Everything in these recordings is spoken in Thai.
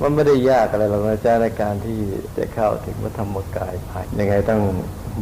มันไม่ได้ยากอะไรหรอกนะจ๊ะในการที่จะเข้าถึงพระธรรมกายภายยังไงต้อง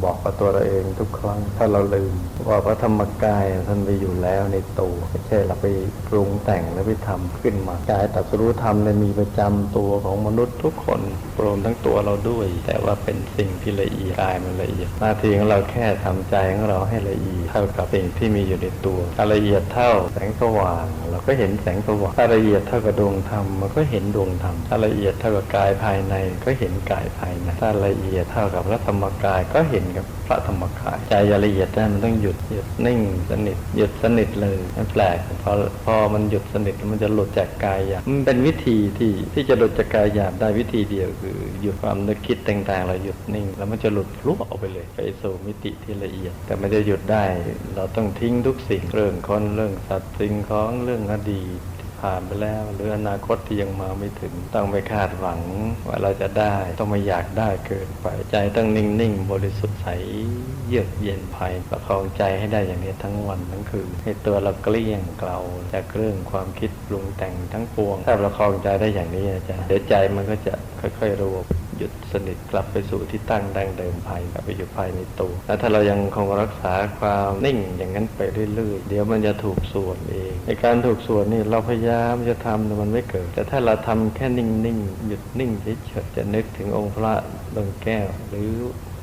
บอกกับตัวเราเองทุกครั้ง ถ้าเราลืมว่าพระธรรมกายท่านมีอยู่แล้วในตัวไม่ใช่เราไปปรุงแต่งแล้วไปทำขึ้นมากายตัสรู้ธรรมเนี่ยมีประจำตัวของมนุษย์ทุกคนรวมทั้งตัวเราด้วย แต่ว่าเป็นสิ่งที่ละเอียดกายมันละเอียด หน้าที่ของเราแค่ทำใจของเราให้ละเอียดเท่ากับสิ่งที่มีอยู่ในตัวถ้าละเอียดเท่าแสงสว่างเราก็เห็นแสงสว่างถ้าละเอียดเท่ากับดวงธรรมมันก็เห็นดวงธรรมถ้าละเอียดเท่ากับกายภายในก็เห็นกายภายในถ้าละเอียดเท่ากับพระธรรมกายก็เห็นกับพระธรรมกาย ใจอย่าละเอียดได้มันต้องหยุดหยุดนิ่งสนิทหยุดสนิทเลยมันแปลกพอพอมันหยุดสนิทแล้วมันจะหลุดจากกายหยาบมันเป็นวิธีที่ที่จะหลุดจากกายหยาบได้วิธีเดียวคือหยุดความนึกคิดต่างๆเราหยุดนิ่ง แล้วมันจะหลุดลุกออกไปเลย ไปสู่มิติที่ละเอียด แต่มันจะหยุดได้ เราต้องทิ้งทุกสิ่งเรื่องคนเรื่องสัตว์สิ่งของเรื่องอดีต ผ่านไปแล้ว หรืออนาคตที่ยังมาไม่ถึง ต้องไม่คาดหวังว่าเราจะได้ ต้องไม่อยากได้เกินไปใจต้องนิ่งๆ บริสุทธิ์ใสเยือกเย็นภายประคองใจให้ได้อย่างนี้ทั้งวันทั้งคืนให้ตัวเราเกลี้ยงเกลาจากเรื่องความคิดปรุงแต่งทั้งปวง ถ้าประคองใจได้อย่างนี้อาจ๊ะเดี๋ยวใจมันก็จะค่อยๆรวม หยุดสนิทกลับไปสู่ที่ตั้งดังเดิมภายกลับไปอยู่ภายในตัวแล้วถ้าเรายังคงรักษาความนิ่งอย่างนั้นไปเรื่อยๆ เดี๋ยวมันจะถูกส่วนเอง ในการถูกส่วนนี่เราพยายามจะทำแต่มันไม่เกิด แต่ถ้าเราทำแค่นิ่งๆหยุดนิ่งเฉยๆจะนึกถึงองค์พระดวงแก้วหรือ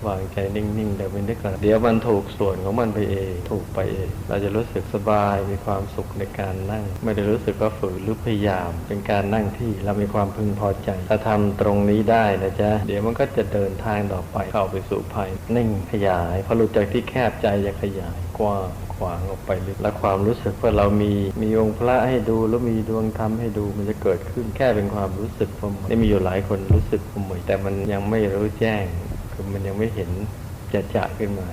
วางใจนิ่งๆเดี๋ยวไม่นึกก่อนเดี๋ยวมันถูกส่วนของมันไปเอง ถูกไปเอง เราจะรู้สึกสบายมีความสุขในการนั่ง ไม่ได้รู้สึกว่าฝืนหรือพยายาม เป็นการนั่งที่เรามีความพึงพอใจ ถ้าทำตรงนี้ได้นะจ๊ะ เดี๋ยวมันก็จะเดินทางต่อไปเข้าไปสู่ภายนิ่งขยายพอหลุดจากที่แคบใจจะขยายกว้างขวางออกไปลึกและความรู้สึกว่าเรามีมีองค์พระให้ดูแล้วมีดวงธรรมให้ดูมันจะเกิดขึ้นแค่เป็นความรู้สึกผมได้มีอยู่หลายคนรู้สึกผมเหมือนแต่มันยังไม่รู้แจ้ง คือมันยังไม่เห็นจะจะขึ้นมา